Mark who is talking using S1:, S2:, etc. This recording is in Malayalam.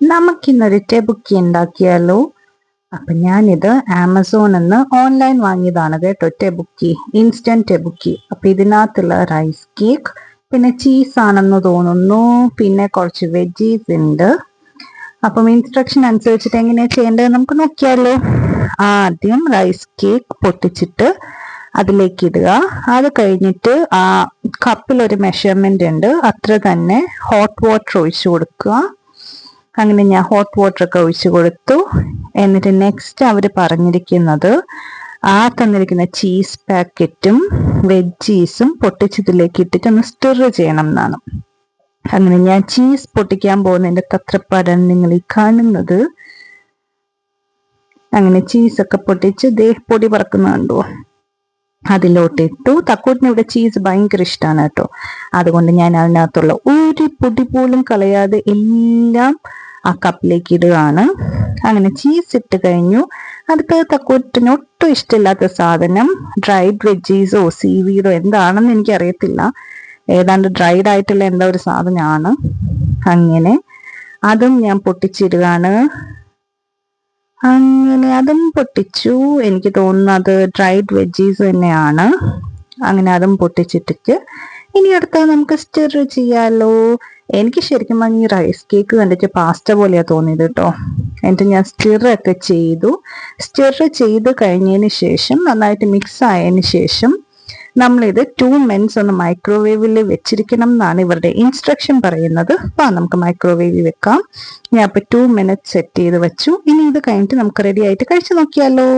S1: നമുക്കിന്നൊരു ടെബുക്കി ഉണ്ടാക്കിയാലോ? അപ്പൊ ഞാനിത് ആമസോണിൽ നിന്ന് ഓൺലൈൻ വാങ്ങിയതാണ് കേട്ടോ ടെബുക്കി ഇൻസ്റ്റന്റ് ടെബുക്കി. അപ്പൊ ഇതിനകത്തുള്ള റൈസ് കേക്ക് പിന്നെ ചീസ് ആണെന്ന് തോന്നുന്നു പിന്നെ കുറച്ച് വെജീസ് ഉണ്ട്. അപ്പം ഇൻസ്ട്രക്ഷൻ അനുസരിച്ചിട്ട് എങ്ങനെയാ ചെയ്യേണ്ടത് നമുക്ക് നോക്കിയാലോ. ആദ്യം റൈസ് കേക്ക് പൊട്ടിച്ചിട്ട് അതിലേക്ക് ഇടുക. അത് കഴിഞ്ഞിട്ട് ആ കപ്പിൽ ഒരു മെഷർമെന്റ് ഉണ്ട്. അത്ര തന്നെ ഹോട്ട് വാട്ടർ ഒഴിച്ചു കൊടുക്കുക. അങ്ങനെ ഞാൻ ഹോട്ട് വാട്ടർ ഒക്കെ ഒഴിച്ചു കൊടുത്തു. എന്നിട്ട് നെക്സ്റ്റ് അവർ പറഞ്ഞിരിക്കുന്നത് ആ തന്നിരിക്കുന്ന ചീസ് പാക്കറ്റും വെജീസും പൊട്ടിച്ചതിലേക്ക് ഇട്ടിട്ട് ഒന്ന് സ്റ്റിർ ചെയ്യണം എന്നാണ്. അങ്ങനെ ഞാൻ ചീസ് പൊട്ടിക്കാൻ പോകുന്നതിന്റെ തത്രപ്പാടാണ് നിങ്ങൾ ഈ കാണുന്നത്. അങ്ങനെ ചീസൊക്കെ പൊട്ടിച്ച് ദേഹപ്പൊടി പൊടി പറക്കുന്ന കണ്ടോ? അതിലോട്ട് തക്കൂട്ടിന് ഇവിടെ ചീസ് ഭയങ്കര ഇഷ്ടമാണ് കേട്ടോ. അതുകൊണ്ട് ഞാൻ അതിനകത്തുള്ള ഒരു പൊടി പോലും കളയാതെ എല്ലാം ആ കപ്പിലേക്ക് ഇടുകയാണ്. അങ്ങനെ ചീസ് ഇട്ട് കഴിഞ്ഞു. അടുത്ത തക്കൂറ്റിന് ഒട്ടും ഇഷ്ടമില്ലാത്ത സാധനം ഡ്രൈഡ് വെജീസോ സീവീഡോ എന്താണെന്ന് എനിക്കറിയത്തില്ല. ഏതാണ്ട് ഡ്രൈഡ് ആയിട്ടുള്ള എന്താ ഒരു സാധനമാണ്. അങ്ങനെ അതും ഞാൻ പൊട്ടിച്ചിടുകയാണ്. അങ്ങനെ അതും പൊട്ടിച്ചു. എനിക്ക് തോന്നുന്നു അത് ഡ്രൈഡ് വെജീസ് തന്നെയാണ്. അങ്ങനെ അതും പൊട്ടിച്ചിട്ടിട്ട് ഇനി അടുത്ത നമുക്ക് സ്റ്റിർ ചെയ്യാലോ. എനിക്ക് ശരിക്കും പറഞ്ഞ ഈ റൈസ് കേക്ക് കണ്ടിട്ട് പാസ്റ്റ പോലെയാ തോന്നിയത് കേട്ടോ എന്നിട്ട് ഞാൻ സ്റ്റിറൊക്കെ ചെയ്തു. സ്റ്റിർ ചെയ്ത് കഴിഞ്ഞതിന് ശേഷം നന്നായിട്ട് മിക്സ് ആയതിനു ശേഷം നമ്മളിത് ടു മിനിറ്റ്സ് ഒന്ന് മൈക്രോവേവിൽ വെച്ചിരിക്കണം എന്നാണ് ഇവരുടെ ഇൻസ്ട്രക്ഷൻ പറയുന്നത്. അപ്പൊ നമുക്ക് മൈക്രോവേവിൽ വെക്കാം. ഞാൻ ഇപ്പൊ ടു മിനിറ്റ്സ് സെറ്റ് ചെയ്ത് വെച്ചു. ഇനി ഇത് കഴിഞ്ഞിട്ട് നമുക്ക് റെഡി ആയിട്ട് കഴിച്ചു നോക്കിയാലോ.